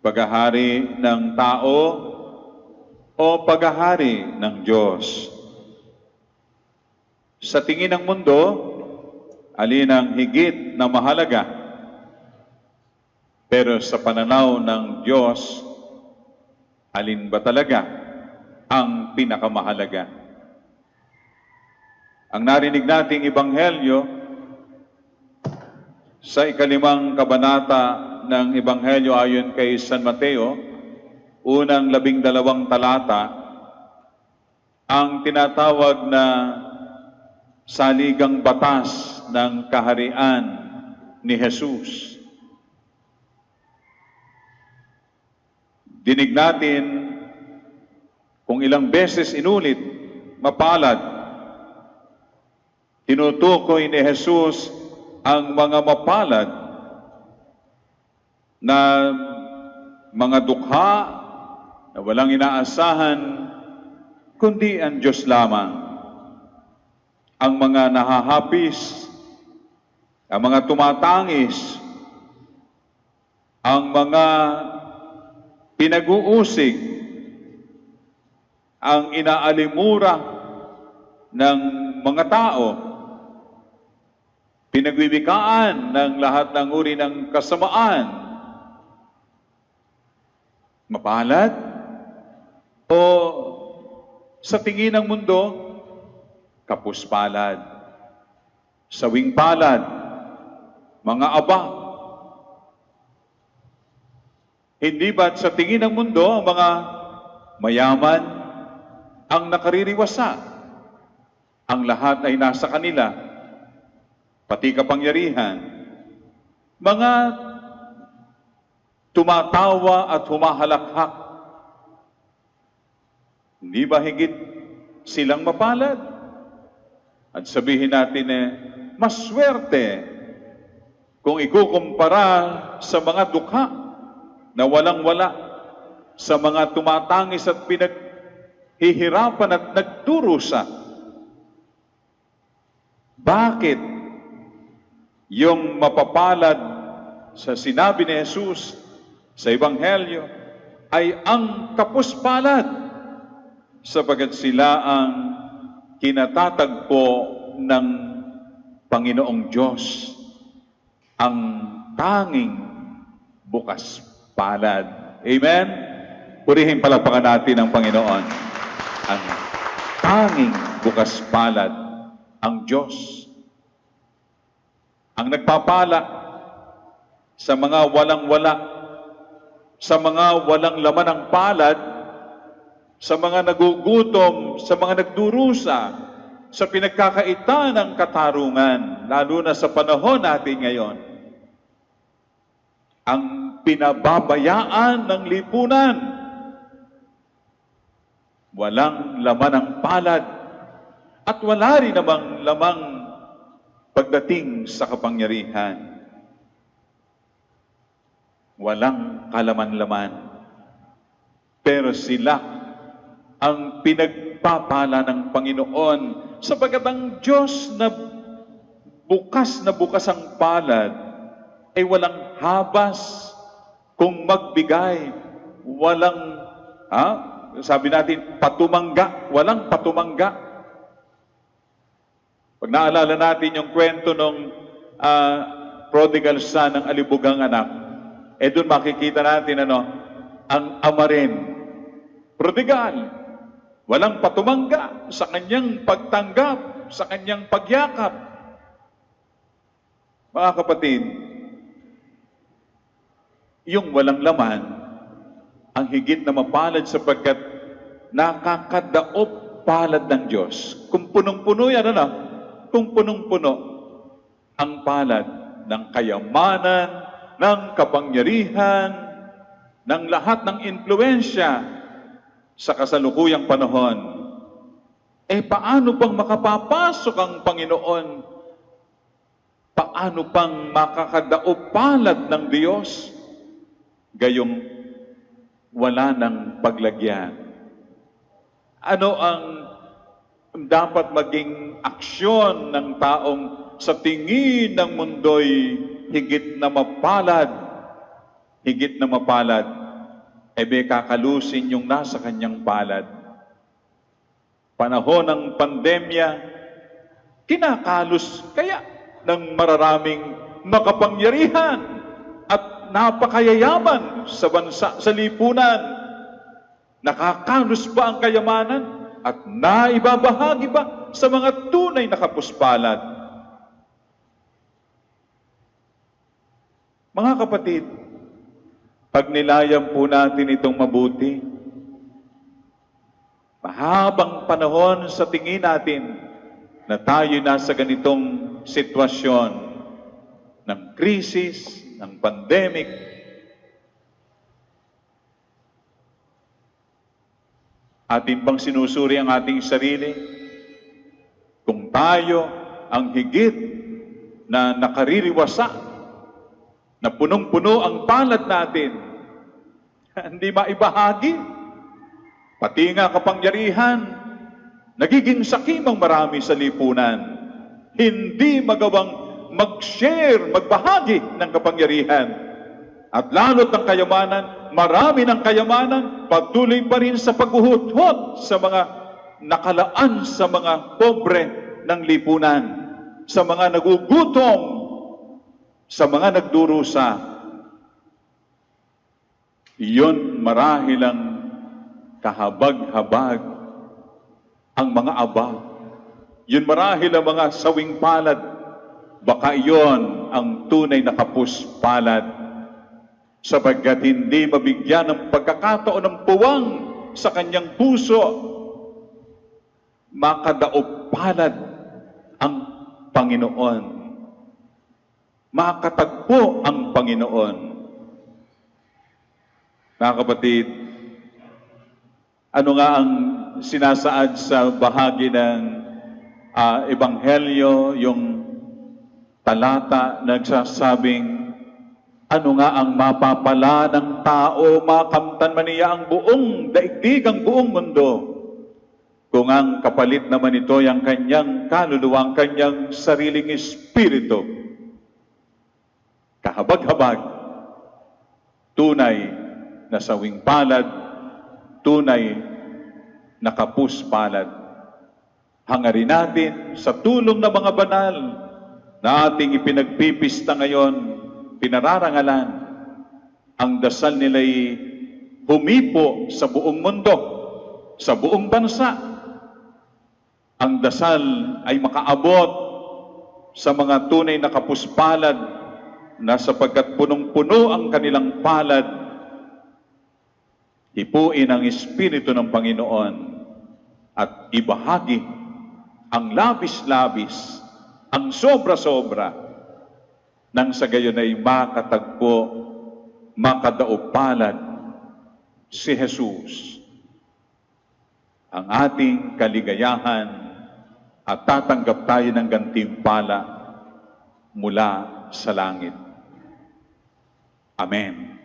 Paghahari ng tao o paghahari ng Diyos? Sa tingin ng mundo, alin ang higit na mahalaga? Pero sa pananaw ng Diyos, alin ba talaga ang pinakamahalaga? Ang narinig nating ibanghelyo sa ikalimang kabanata ng Ebanghelyo ayon kay San Mateo, unang labing dalawang talata, ang tinatawag na saligang batas ng kaharian ni Jesus. Dinig natin kung ilang beses inulit, mapalad. Tinutukoy ni Jesus ang mga mapalad na mga dukha na walang inaasahan, kundi ang Diyos lamang. Ang mga nahahapis, ang mga tumatangis, ang mga pinag-uusig, ang inaalimura ng mga tao, pinagbibikaan ng lahat ng uri ng kasamaan, mapalad o sa tingin ng mundo, kapuspalad, sawing palad, mga aba. Hindi ba't sa tingin ng mundo ang mga mayaman ang nakaririwasa? Ang lahat ay nasa kanila, pati kapangyarihan. Mga tumatawa at humahalakhak. Hindi ba higit silang mapalad? At sabihin natin eh, mas swerte kung ikukumpara sa mga dukha na walang-wala, sa mga tumatangis at pinaghihirapan at nagdurusa. Bakit yung mapapalad sa sinabi ni Jesus sa Ebanghelyo ay ang kapuspalad sapagat sila ang kinatatagpo ng Panginoong Diyos ang tanging bukas palad. Amen? Purihin palapakan natin ang Panginoon. Ang tanging bukas palad ang Diyos. Ang nagpapala sa mga walang-wala, sa mga walang laman ng palad, sa mga nagugutom, sa mga nagdurusa, sa pinagkakaita ng katarungan, lalo na sa panahon natin ngayon. Ang pinababayaan ng lipunan, walang laman ng palad, at wala rin namang lamang pagdating sa kapangyarihan. Walang kalaman-laman. Pero sila ang pinagpapala ng Panginoon sapagat ang Diyos na bukas na bukas ang palad ay walang habas kung magbigay, walang, ha? sabi natin, patumangga, walang patumangga. Pag naalala natin yung kwento ng prodigal son ng alibugang anak, eh doon makikita natin ano, ang ama rin, prodigal, walang patumangga sa kanyang pagtanggap, sa kanyang pagyakap. Mga kapatid, yung walang laman, ang higit na mapalad sapagkat nakakadaop palad ng Diyos. Kung punong-puno yan, ano? Kung punong-puno ang palad ng kayamanan, ng kapangyarihan, ng lahat ng impluensya sa kasalukuyang panahon. Eh paano pang makapapasok ang Panginoon? Paano pang makakadaop palad ng Diyos? Gayong wala ng paglagyan. Ano ang dapat maging aksyon ng taong sa tingin ng mundo'y higit na mapalad, higit na mapalad ay may kakalusin yung nasa kanyang palad. Panahon ng pandemya, kinakalos kaya ng mararaming makapangyarihan at napakayayaman sa bansa, sa lipunan. Nakakalos ba ang kayamanan at naibabahagi ba sa mga tunay na kapuspalad? Mga kapatid, pag nilayam po natin itong mabuti, mahabang panahon sa tingin natin na tayo nasa ganitong sitwasyon ng krisis, ng pandemic, atin bang sinusuri ang ating sarili? Kung tayo ang higit na nakaririwasa, na punong-puno ang palad natin, hindi maibahagi, pati nga kapangyarihan, nagiging sakimang marami sa lipunan, hindi magawang mag-share, magbahagi ng kapangyarihan. At lalo't ng kayamanan, marami ng kayamanan, patuloy pa rin sa paghuhuthot sa mga nakalaan sa mga pobre ng lipunan, sa mga nagugutom, sa mga nagdurusa. Iyon marahil ang kahabag-habag ang mga aba. Yun marahil ang mga sawing palad. Baka iyon ang tunay na kapuspalad sapagkat hindi mabigyan ng pagkakataon ng puwang sa kanyang puso, makadaop palad ang Panginoon. Makatagpo ang Panginoon. Mga kapatid, ano nga ang sinasaad sa bahagi ng ah, Ebanghelyo, yung talata nagsasabing, ano nga ang mapapala ng tao, makamtan man niya ang buong daigdig, ang buong mundo. Kung ang kapalit naman ito ang kanyang kaluluwa, ang kanyang sariling espiritu. Kahabag-habag, tunay na sawing palad, tunay na kapus palad. Hangarin natin sa tulong ng mga banal na ating ipinagpipista ngayon, pinararangalan, ang dasal nila'y humipo sa buong mundo, sa buong bansa. Ang dasal ay makaabot sa mga tunay na kapuspalad na sapagkat punong-puno ang kanilang palad, hipuin ang Espiritu ng Panginoon at ibahagi ang labis-labis, ang sobra-sobra, nang sa gayon ay makatagpo, makadaupalad si Jesus. Ang ating kaligayahan at tatanggap tayo ng gantimpala mula sa langit. Amen.